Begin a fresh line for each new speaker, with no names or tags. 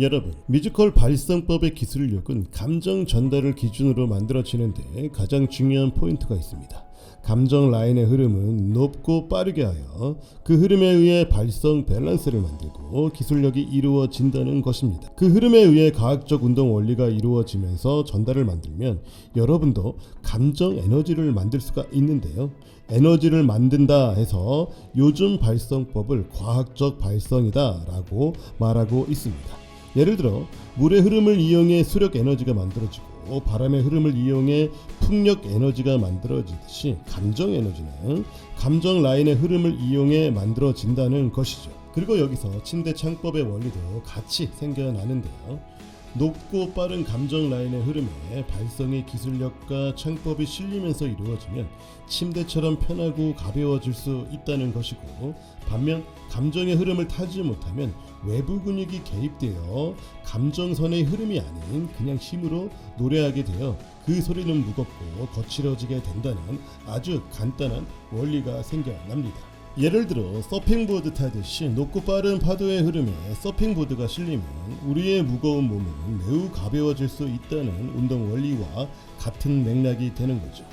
여러분, 뮤지컬 발성법의 기술력은 감정 전달을 기준으로 만들어지는데 가장 중요한 포인트가 있습니다. 감정 라인의 흐름은 높고 빠르게 하여 그 흐름에 의해 발성 밸런스를 만들고 기술력이 이루어진다는 것입니다. 그 흐름에 의해 과학적 운동 원리가 이루어지면서 전달을 만들면 여러분도 감정 에너지를 만들 수가 있는데요. 에너지를 만든다 해서 요즘 발성법을 과학적 발성이다 라고 말하고 있습니다. 예를 들어 물의 흐름을 이용해 수력 에너지가 만들어지고 바람의 흐름을 이용해 풍력 에너지가 만들어지듯이 감정 에너지는 감정 라인의 흐름을 이용해 만들어진다는 것이죠. 그리고 여기서 침대 창법의 원리도 같이 생겨나는데요. 높고 빠른 감정 라인의 흐름에 발성의 기술력과 창법이 실리면서 이루어지면 침대처럼 편하고 가벼워질 수 있다는 것이고 반면 감정의 흐름을 타지 못하면 외부 근육이 개입되어 감정선의 흐름이 아닌 그냥 힘으로 노래하게 되어 그 소리는 무겁고 거칠어지게 된다는 아주 간단한 원리가 생겨납니다. 예를 들어 서핑보드 타듯이 높고 빠른 파도의 흐름에 서핑보드가 실리면 우리의 무거운 몸은 매우 가벼워질 수 있다는 운동 원리와 같은 맥락이 되는 거죠.